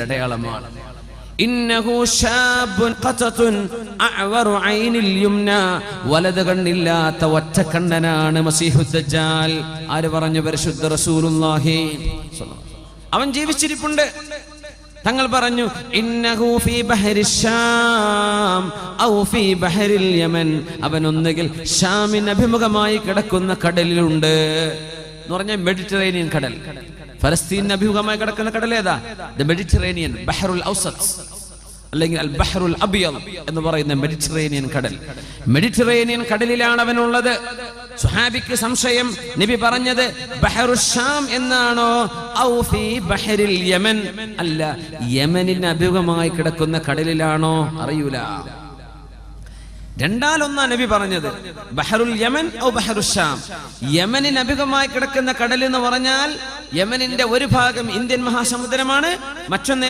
അടയാളമാണ്. ഐനിൽ യുംന. വലത് കണ്ണില്ലാത്ത ഒറ്റ കണ്ണനാണ് മസീഹുദ് ആര് പറഞ്ഞു? പരിശുദ്ധ റസൂലുള്ളാഹി. അവൻ ജീവിച്ചിരിപ്പുണ്ട്. തങ്ങൾ പറഞ്ഞു ഇന്നഹു ഫീ ബഹരി ശാം ഔ ഫീ ബഹരിൽ യമൻ. അവൻ ഒന്നുകിൽ ഷാമിന് അഭിമുഖമായി കിടക്കുന്ന കടലിലുണ്ട് എന്ന് പറഞ്ഞ മെഡിറ്ററേനിയൻ കടൽ. ഫലസ്തീൻ അഭിമുഖമായി കിടക്കുന്ന കടൽ ഏതാ? ദ മെഡിറ്ററേനിയൻ ബഹറുൽ ഔസത്ത് അല്ലെങ്കിൽ അൽ ബഹറുൽ അബിയൽ എന്ന് പറയുന്ന മെഡിറ്ററേനിയൻ കടൽ. മെഡിറ്ററേനിയൻ കടലിലാണ് അവനുള്ളത്. സുഹാബിക്ക് സംശയം. നബി പറഞ്ഞത് ബഹറുഷാം എന്നാണോ? ഔ ഫീ ബഹരിൽ യമൻ. അല്ല യമനിന് അഭിമുഖമായി കിടക്കുന്ന കടലിലാണോ? അറിയൂല. രണ്ടാലൊന്നാ നബി പറഞ്ഞത് ബഹറുൽ യമൻ ഔ ബഹറുഷാം യമനിന് അഭിമുഖമായി കിടക്കുന്ന കടൽ എന്ന് പറഞ്ഞാൽ യമനിന്റെ ഒരു ഭാഗം ഇന്ത്യൻ മഹാസമുദ്രമാണ് മറ്റൊന്ന്